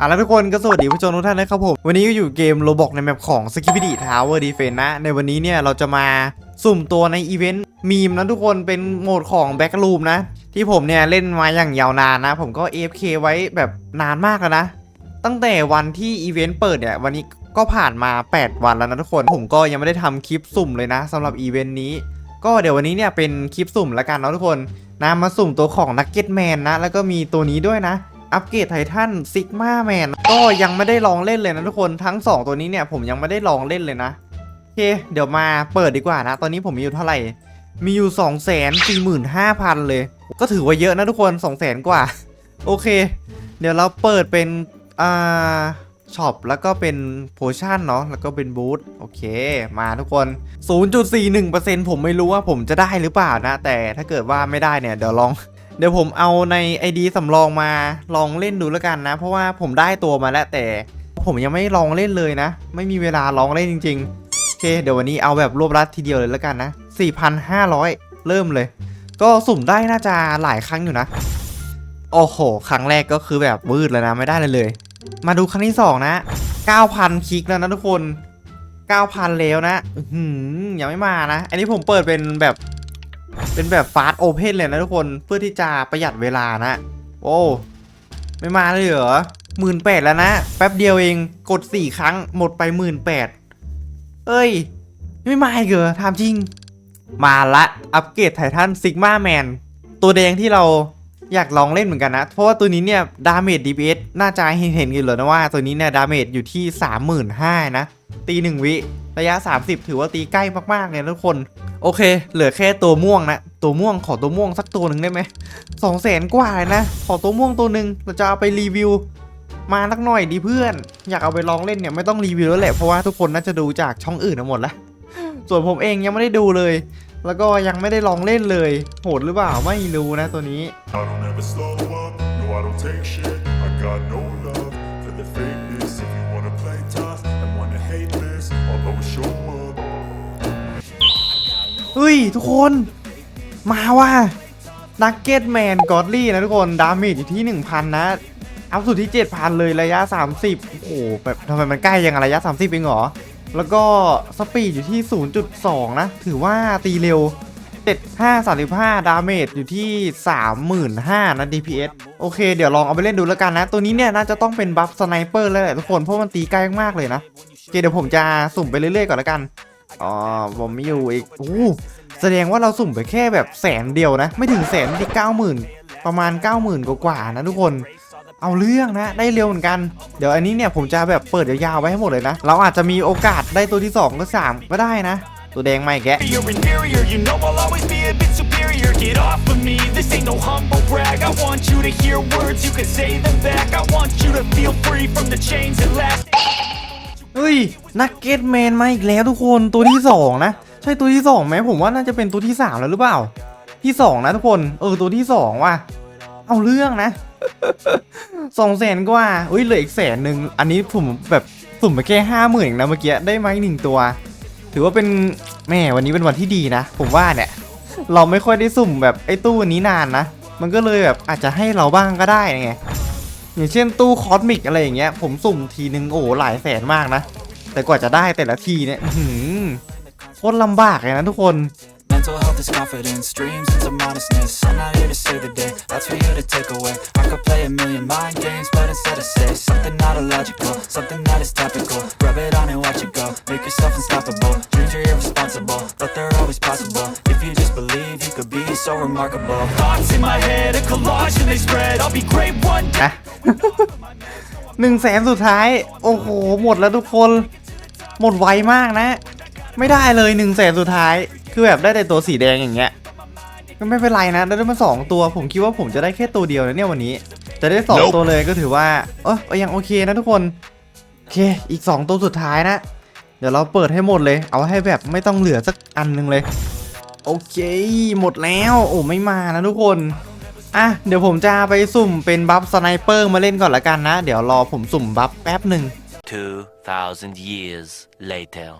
อะแล้วทุกคนก็สวัสดีผู้ชมทุกท่านนะครับผม วันนี้ก็อยู่เกมโลบอกในแมปของ s k i p p y Tower Defense นะ ในวันนี้เนี่ยเราจะมาสุ่มตัวในอีเวนต์มีมนะทุกคนเป็นโหมดของ Back Room นะ ที่ผมเนี่ยเล่นมาอย่างยาวนานนะ ผมก็ AFK ไว้แบบนานมากแล้วนะ ตั้งแต่วันที่อีเวนต์เปิดเนี่ยวันนี้ก็ผ่านมา 8 วันแล้วนะทุกคน ผมก็ยังไม่ได้ทำคลิปสุ่มเลยนะสำหรับอีเวนต์นี้ ก็เดี๋ยววันนี้เนี่ยเป็นคลิปสุ่มแล้วกันเนาะทุกคนนะมาสุ่มตัวของนักเก็ตแมนนะ แล้วก็มีตัวนี้ด้วยนะ อัปเกรดไททันซิกมาแมนก็ยังไม่ได้ลองเล่นเลยนะทุกคนทั้ง 2 ตัวนี้เนี่ยผมยังไม่ได้ลองเล่นเลยนะโอเค เดี๋ยวมาเปิดดีกว่านะ ตอนนี้ผมมีอยู่เท่าไหร่ มีอยู่ 2 4 5 0 0 0 เลย ก็ถือว่าเยอะนะทุกคน2 0 0 0 0 0กว่า โอเค เดี๋ยวเราเปิดเป็นอ่าช็อปแล้วก็เป็นโพชั่นเนาะแล้วก็เป็นบูธโอเค มาทุกคน 0.41%ผมไม่รู้ว่าผมจะได้หรือเปล่านะ แต่ถ้าเกิดว่าไม่ได้เนี่ยเดี๋ยวลอง เดี๋ยวผมเอาใน ID สำรองมาลองเล่นดูแล้วกันนะ เพราะว่าผมได้ตัวมาแล้วแต่ ผมยังไม่ลองเล่นเลยนะ ไม่มีเวลาลองเล่นจริงๆโอเคเดี๋ยววันนี้เอาแบบรวบรัดทีเดียวเลยแล้วกันนะ 4,500 เริ่มเลย ก็สุ่มได้น่าจะหลายครั้งอยู่นะ โอ้โห ครั้งแรกก็คือแบบวืดแล้วนะไม่ได้เลยเลย มาดูครั้งที่2นะ 9,000 คลิกแล้วนะทุกคน 9,000 แล้วนะยังไม่มานะ อันนี้ผมเปิดเป็นแบบ เป็นแบบฟาสโอเพนเลยนะทุกคนเพื่อที่จะประหยัดเวลานะ โอ้ไม่มาเลยเหรอหมื่นแปดแล้วนะ แป๊บเดียวเองกด4ครั้งหมดไปหมื่นแปดเอ้ย ไม่มาเหรอถามจริง มาละ อัปเกรดไททันซิกมาแมนตัวแดงที่เราอยากลองเล่นเหมือนกันนะ เพราะว่าตัวนี้เนี่ย ดาเมจ DPS น่าจะเห็นเห็นกันเลยนะว่าตัวนี้เนี่ย ดาเมจอยู่ที่ 35,000นะ ตี1วิ ระยะ 30 ถือว่าตีใกล้มากๆเลยทุกคน โอเค เหลือแค่ตัวม่วงนะ ตัวม่วงขอตัวม่วงสักตัวหนึ่งได้ไหมสองแสนกว่าเลยนะ ขอตัวม่วงตัวหนึ่งเราจะเอาไปรีวิว มาสักหน่อยดีเพื่อน อยากเอาไปลองเล่นเนี่ยไม่ต้องรีวิวแล้วแหละ เพราะว่าทุกคนน่าจะดูจากช่องอื่นหมดแล้วส่วนผมเองยังไม่ได้ดูเลย แล้วก็ยังไม่ได้ลองเล่นเลย โหดหรือเปล่าไม่รู้นะตัวนี้ I don't ever slow up, no I don't take shit I got no love เฮ้ย ทุกคน มาว่ะนักเก็ตแมนกอดลี่นะทุกคน ดาเมจอยู่ที่ 1,000 นะ อัพสุดที่ 7,000 เลยระยะ 30 โอ้โหแบบทำไมมันใกล้ยังอะระยะ 30 เองเหรอ แล้วก็สปีดอยู่ที่ 0.2 นะ ถือว่าตีเร็ว 75 35 ดาเมจอยู่ที่ 35,000 นะ DPS โอเค เดี๋ยวลองเอาไปเล่นดูแล้วกันนะ ตัวนี้เนี่ยน่าจะต้องเป็นบัฟสไนเปอร์แล้วแหละทุกคน เพราะมันตีใกล้มากเลยนะโอเคเดี๋ยวผมจะสุ่มไปเรื่อยๆก่อนแล้วกัน อ๋อผมมีอยู่อีกโอ้แสดงว่าเราสุ่มไปแค่แบบแสนเดียวนะ ไม่ถึงแสนที่เก้าหมื่นประมาณ 90,000 กว่าๆนะทุกคนเอาเรื่องนะ ได้เร็วเหมือนกัน เดี๋ยวอันนี้เนี่ยผมจะแบบเปิดยาวๆไว้ให้หมดเลยนะ เราอาจจะมีโอกาสได้ตัวที่ 2 ก็ 3 ก็ได้นะ ตัวแดงไม่แกะ เฮ้ยนักเก็ตแมนมาอีกแล้วทุกคนตัวที่ 2 นะ ใช่ตัวที่2ไหมผมว่าน่าจะเป็นตัวที่ 3 แล้วหรือเปล่า ที่ 2 นะทุกคน เออตัวที่ 2 ว่ะ เอาเรื่องนะสองแสนกว่าอุ้ยเหลืออีกแสนหนึ่งอันนี้ผมแบบสุ่มไปแค่ห้าหมื่นนะเมื่อกี้ได้ไหมหนึ่งตัว ถือว่าเป็นแม่วันนี้เป็นวันที่ดีนะ ผมว่าเนี่ย เราไม่ค่อยได้สุ่มแบบไอ้ตู้อันนี้นานนะ มันก็เลยแบบอาจจะให้เราบ้างก็ได้ไง อย่างเช่นตู้คอสมิกอะไรอย่างเงี้ยผมสุ่มทีนึงโอ้โหหลายแสนมากนะ แต่กว่าจะได้แต่ละทีเนี่ยอื้อหือโคตรลำบากเลยนะทุกคน Mental health is confidence, dreams into modestness. I'm not here to save the day, that's for you to take away. I could play a million mind games, but instead I say something not illogical, something that is topical. Rub it on and watch it go, make yourself unstoppable. Dreams are irresponsible, but they're always possible. If you just believe, you could be so remarkable. Thoughts in my head, a collage and they spread I'll be great one day นะ หนึ่งแสนสุดท้าย โอ้โห หมดแล้วทุกคน หมดไวมากนะ ไม่ได้เลยหนึ่งแสนสุดท้าย คือแบบได้แต่ตัวสีแดงอย่างเงี้ย ก็ไม่เป็นไรนะ ได้มาสองตัว ผมคิดว่าผมจะได้แค่ตัวเดียวนะเนี่ยวันนี้ จะได้สอง Nope ตัวเลยก็ถือว่า เออยังโอเคนะทุกคน โอเค อีกสองตัวสุดท้ายนะ เดี๋ยวเราเปิดให้หมดเลย เอาให้แบบไม่ต้องเหลือสักอันหนึงเลย โอเค หมดแล้ว โอ้ไม่มานะทุกคน อะเดี๋ยวผมจะไปสุ่มเป็นบัฟสไนเปอร์มาเล่นก่อนละกันนะ เดี๋ยวรอผมสุ่มบัฟแป๊บหนึ่ง2,000 years later.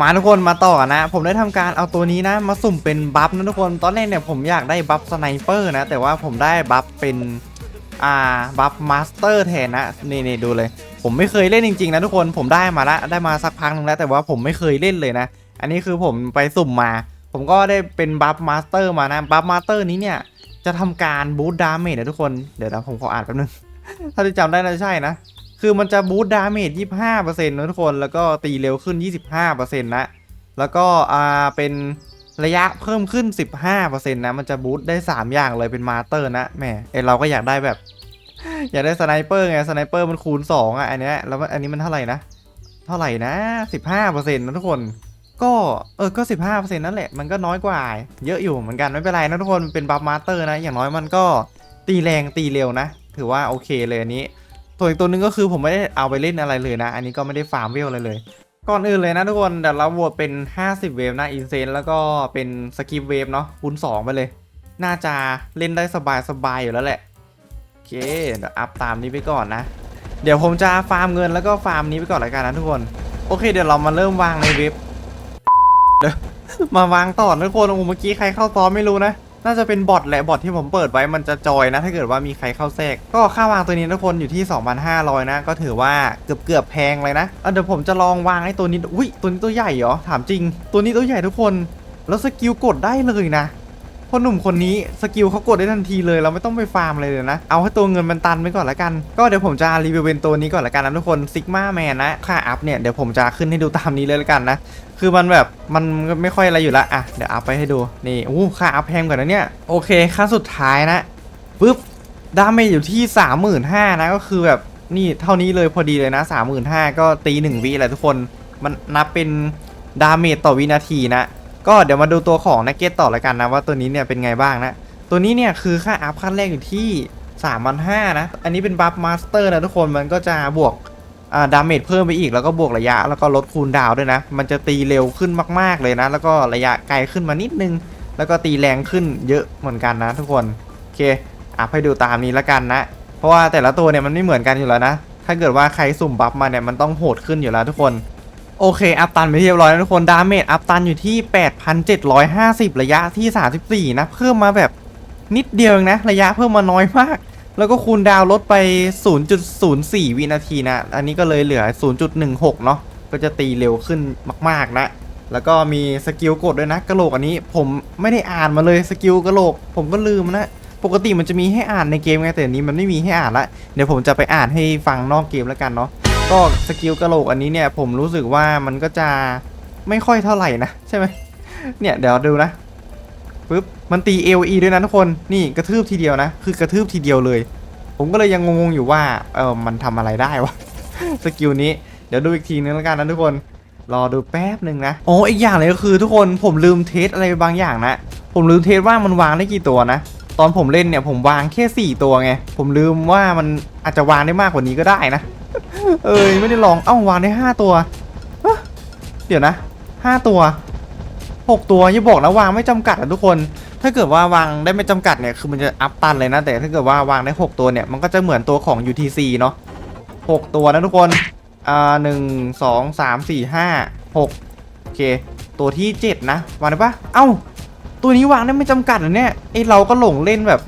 มาทุกคนมาต่อกันนะ ผมได้ทำการเอาตัวนี้นะมาสุ่มเป็นบัฟนะทุกคนตอนแรกเนี่ยผมอยากได้บัฟสไนเปอร์นะ แต่ว่าผมได้บัฟเป็นอ่าบัฟมาสเตอร์แทนนะนี่นี่ดูเลย ผมไม่เคยเล่นจริงๆนะทุกคนผมได้มาแล้วได้มาสักพักหนึงแล้ว แต่ว่าผมไม่เคยเล่นเลยนะ อันนี้คือผมไปสุ่มมา ผมก็ได้เป็นบัฟมาสเตอร์มานะบัฟมาสเตอร์นี้เนี่ย จะทำการบูตดาเมจนะทุกคน เดี๋ยวนะผมขออ่านแป๊บนึง ถ้าที่จำได้น่าจะใช่นะ คือมันจะบูตดาเมจ25%นะทุกคน แล้วก็ตีเร็วขึ้น 25%นะ แล้วก็อ่าเป็นระยะเพิ่มขึ้น 15%นะ มันจะบูตได้ 3 อย่างเลยเป็นมาสเตอร์นะแหมเอยเราก็อยากได้แบบ อยากได้สไนเปอร์ไง สไนเปอร์มันคูณ 2 อะ อันเนี้ย แล้วอันนี้มันเท่าไหร่นะ เท่าไหร่นะ 15%นะทุกคน ก็เออก็15%นั่นแหละมันก็น้อยกว่า เยอะอยู่เหมือนกันไม่เป็นไรนะทุกคนเป็นบัฟมาสเตอร์นะ อย่างน้อยมันก็ตีแรงตีเร็วนะ ถือว่าโอเคเลยอันนี้ตัวอีกตัวหนึงก็คือผมไม่ได้เอาไปเล่นอะไรเลยนะ อันนี้ก็ไม่ได้ฟาร์มเวลอะไรเลยก่อนอื่นเลยนะทุกคนเดี๋ยวเราโหวตเป็น 50 เวฟนะอินเซนแล้วก็เป็นสกิปเวฟเนาะคูณ2 ไปเลย น่าจะเล่นได้สบายๆอยู่แล้วแหละโอเคเดี๋ยวอัพตามนี้ไปก่อนนะ เดี๋ยวผมจะฟาร์มเงินแล้วก็ฟาร์มนี้ไปก่อนละกันนะทุกคน โอเคเดี๋ยวเรามาเริ่มวางในเว็บ เดี๋ยวมาวางต่อนะทุกคนโอ้โหเมื่อกี้ใครเข้าซ้อมไม่รู้นะ น่าจะเป็นบอทแหละบอทที่ผมเปิดไว้มันจะจอยนะ ถ้าเกิดว่ามีใครเข้าแทรก ก็ค่าวางตัวนี้ทุกคนอยู่ที่ 2,500 นะ ก็ถือว่าเกือบเกือบแพงเลยนะอะเดี๋ยวผมจะลองวางไอ้ตัวนี้ อุ้ยตัวนี้ตัวใหญ่เหรอ ถามจริง ตัวนี้ตัวใหญ่ทุกคน แล้วสกิลกดได้เลยนะ พ่อหนุ่มคนนี้สกิลเขากดได้ทันทีเลยเราไม่ต้องไปฟาร์มอะไรเลยนะ เอาให้ตัวเงินมันตันไปก่อนละกัน ก็เดี๋ยวผมจะรีวิวเป็นตัวนี้ก่อนละกันนะทุกคนซิกมาแมนนะค่าอัพเนี่ยเดี๋ยวผมจะขึ้นให้ดูตามนี้เลยละกันนะคือมันแบบมันไม่ค่อยอะไรอยู่ละอะเดี๋ยวอัพไปให้ดูนี่อู้ค่าอัพแพงกว่านะเนี่ยโอเคค่าสุดท้ายนะปึ๊บดาเมจอยู่ที่ 35,000นะก็คือแบบนี่เท่านี้เลยพอดีเลยนะ 35,000ก็ตีหนึ่งวิแหละทุกคน มันนับเป็นดาเมจต่อวินาทีนะ ก็เดี๋ยวมาดูตัวของนักเก็ตต่อละกันนะว่าตัวนี้เนี่ยเป็นไงบ้างนะ ตัวนี้เนี่ยคือค่าอัพขั้นแรกอยู่ที่3,500นนะ อันนี้เป็นบัฟมาสเตอร์นะทุกคนมันก็จะบวกดาเมจเพิ่มไปอีกแล้วก็บวกระยะแล้วก็ลดคูลดาวด้วยนะ มันจะตีเร็วขึ้นมาก ๆเลยนะ แล้วก็ระยะไกลขึ้นมานิดนึง แล้วก็ตีแรงขึ้นเยอะเหมือนกันนะ ทุกคนโอเคอัพให้ดูตามนี้ละกันนะ เพราะว่าแต่ละตัวเนี่ยมันไม่เหมือนกันอยู่แล้วนะถ้าเกิดว่าใครสุ่มบัฟมาเนี่ยมันต้องโหดขึ้นอยู่แล้วทุกคน โอเค อัพตันไปเรียบร้อยแล้วทุกคน ดาเมจอัพตันอยู่ที่ 8,750 ระยะที่ 34 นะ เพิ่มมาแบบนิดเดียวเองนะ ระยะเพิ่มมาน้อยมาก แล้วก็คูลดาวลดไป 0.04 วินาทีนะ อันนี้ก็เลยเหลือ 0.16 เนาะก็จะตีเร็วขึ้นมาก ๆ นะ แล้วก็มีสกิลกดด้วยนะกระโหลกอันนี้ผมไม่ได้อ่านมาเลยสกิลกระโหลก ผมก็ลืมนะ ปกติมันจะมีให้อ่านในเกมไงแต่อันนี้มันไม่มีให้อ่านละ เดี๋ยวผมจะไปอ่านให้ฟังนอกเกมแล้วกันเนาะ ก็สกิลกระโหลกอันนี้เนี่ยผมรู้สึกว่ามันก็จะไม่ค่อยเท่าไหร่นะใช่ไหมเนี่ยเดี๋ยวดูนะปึ๊บมันตี LE ด้วยนะทุกคนนี่กระทืบทีเดียวนะ คือกระทืบทีเดียวเลย ผมก็เลยยังงงๆอยู่ว่าเออมันทำอะไรได้วะสกิลนี้เดี๋ยวดูอีกทีนึงแล้วกันนะทุกคนรอดูแป๊บหนึ่งนะโอ้อีกอย่างเลยก็คือทุกคนผมลืมเทสอะไรบางอย่างนะ ผมลืมเทสว่ามันวางได้กี่ตัวนะ ตอนผมเล่นเนี่ยผมวางแค่ 4 ตัวไง ผมลืมว่ามันอาจจะวางได้มากกว่านี้ก็ได้นะ เอ้ยไม่ได้ลอง เอ้าวางได้5ตัวเดี๋ยวนะ5ตัว6ตัวอย่าบอกนะวางไม่จำกัดอะทุกคน ถ้าเกิดว่าวางได้ไม่จำกัดเนี่ยคือมันจะอัพตันเลยนะ แต่ถ้าเกิดว่าวางได้6ตัวเนี่ยมันก็จะเหมือนตัวของ UTC เนาะ6ตัวนะทุกคนอ่าหนึ่งสองสามสี่ห้าหกโอเค ตัวที่เจ็ดนะวางได้ปะเอ้า ตัวนี้วางได้ไม่จำกัดเหรอเนี่ยไอเราก็หลงเล่นแบบ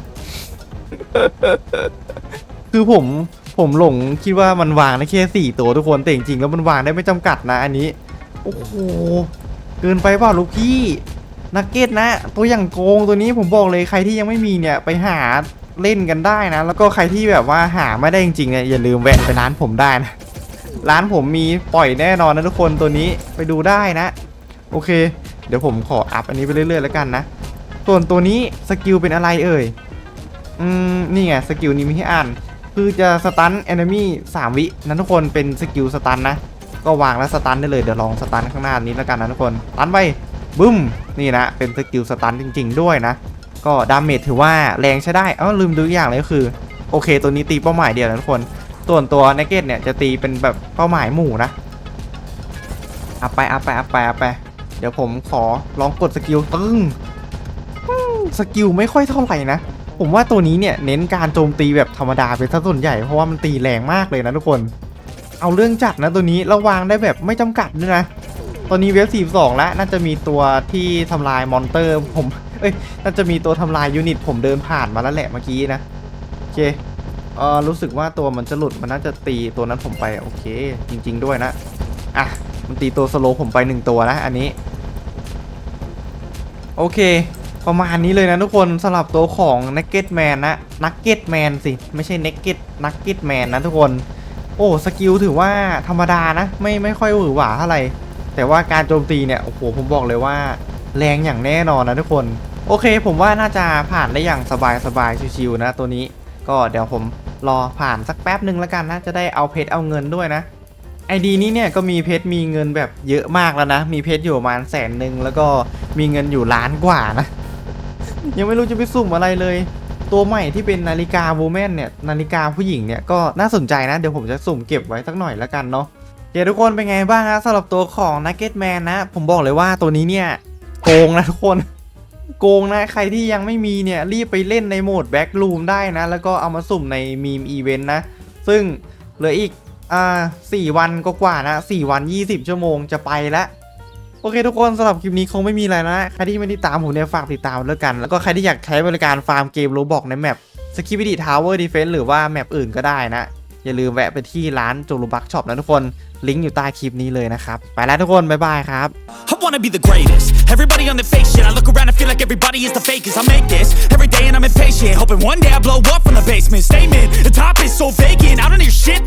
คือผม ผมหลงคิดว่ามันวางได้แค่สี่ตัวทุกคนแต่จริงๆแล้วมันวางได้ไม่จำกัดนะอันนี้ โอ้โหเกินไปเปล่าลูกพี่นักเก็ตนะ ตัวอย่างโกงตัวนี้ผมบอกเลยใครที่ยังไม่มีเนี่ยไปหาเล่นกันได้นะ แล้วก็ใครที่แบบว่าหาไม่ได้จริงๆเนี่ยอย่าลืมแวะไปร้านผมได้นะร้านผมมีปล่อยแน่นอนนะทุกคนตัวนี้ไปดูได้นะ โอเค เดี๋ยวผมขออัพอันนี้ไปเรื่อยๆแล้วกันนะส่วนตัวนี้สกิลเป็นอะไรเอ่ยอืมนี่ไงสกิลนี้มีให้อ่าน คือจะสตันแอนิมี่สามวินั้นทุกคนเป็นสกิลสตันนะ ก็วางแล้วสตันได้เลย เดี๋ยวลองสตันข้างหน้านี้แล้วกันนะทุกคนสตันไปบึ้ม นี่นะ เป็นสกิลสตันจริง ๆ ด้วยนะ ก็ดาเมจถือว่าแรงใช้ได้ เอ้าลืมดูอีกอย่างเลยก็คือ โอเค ตัวนี้ตีเป้าหมายเดียวนะทุกคนส่วนตัวเนเกตเนี่ยจะตีเป็นแบบเป้าหมายหมู่นะอัพไปอัพไปอัพไปอัพไป เดี๋ยวผมขอลองกดสกิลตึ้งสกิลไม่ค่อยเท่าไหร่นะ ผมว่าตัวนี้เนี่ยเน้นการโจมตีแบบธรรมดาเป็นซะส่วนใหญ่เพราะว่ามันตีแรงมากเลยนะทุกคน เอาเรื่องจัดนะตัวนี้ระวางได้แบบไม่จำกัดด้วยนะ ตอนนี้เวฟ42แล้วน่าจะมีตัวที่ทำลายมอนเตอร์ผมเอ้ยน่าจะมีตัวทำลายยูนิตผมเดินผ่านมาแล้วแหละเมื่อกี้นะโอเคเออรู้สึกว่าตัวมันจะหลุดมันน่าจะตีตัวนั้นผมไปโอเค จริง ๆ ด้วยนะอะมันตีตัวสโลผมไปหนึ่งตัวนะอันนี้ โอเค ประมาณนี้เลยนะทุกคนสำหรับตัวของ Naked Man นะ Naked Man สิ ไม่ใช่ Naked Naked Man นะทุกคน โอ้สกิลถือว่าธรรมดานะ ไม่ไม่ค่อยหวือหวาเท่าไหร่แต่ว่าการโจมตีเนี่ยโอ้โหผมบอกเลยว่าแรงอย่างแน่นอนนะทุกคน โอเค ผมว่าน่าจะผ่านได้อย่างสบายสบายๆชิวๆนะตัวนี้ ก็เดี๋ยวผมรอผ่านสักแป๊บหนึ่งแล้วกันนะจะได้เอาเพชรเอาเงินด้วยนะไอดีนี้เนี่ยก็มีเพชรมีเงินแบบเยอะมากแล้วนะ มีเพชรอยู่ประมาณแสนหนึ่งแล้วก็มีเงินอยู่ล้านกว่านะ ยังไม่รู้จะไปสุ่มอะไรเลย ตัวใหม่ที่เป็นนาฬิกาวูแมนเนี่ยนาฬิกาผู้หญิงเนี่ยก็น่าสนใจนะเดี๋ยวผมจะสุ่มเก็บไว้สักหน่อยแล้วกันเนาะเดี๋ยวทุกคนเป็นไงบ้างนะสำหรับตัวของ Nugget Man นนะ ผมบอกเลยว่าตัวนี้เนี่ยโกงนะทุกคนโกงนะใครที่ยังไม่มีเนี่ยรีบไปเล่นในโหมดแบ็กลูมได้นะ แล้วก็เอามาสุ่มในมีมอีเวนต์นะ ซึ่งเหลืออีกอ่าสี่วันก็กว่าๆนะสี่วัน 20 ชั่วโมงจะไปแล้ว โอเคทุกคนสำหรับคลิปนี้คงไม่มีอะไรนะใครที่ไม่ได้ตามผมเนี่ยฝากติดตามแล้วกัน แล้วก็ใครที่อยากใช้บริการฟาร์มเกมโรบอกในแมปสกิปติดีทาวเวอร์ดีเฟนส์หรือว่าแมปอื่นก็ได้นะ อย่าลืมแวะไปที่ร้านจูลูบักช็อปนะทุกคนลิงก์อยู่ใต้คลิปนี้เลยนะครับ ไปแล้วทุกคน บ๊ายบายครับ I wanna be the greatest. Everybody on the fake shit. I look around and feel like everybody is the fakest. I make this every day and I'm impatient. Hoping one day I blow up from the basement. Statement the top is so vacant. I don't hear shit.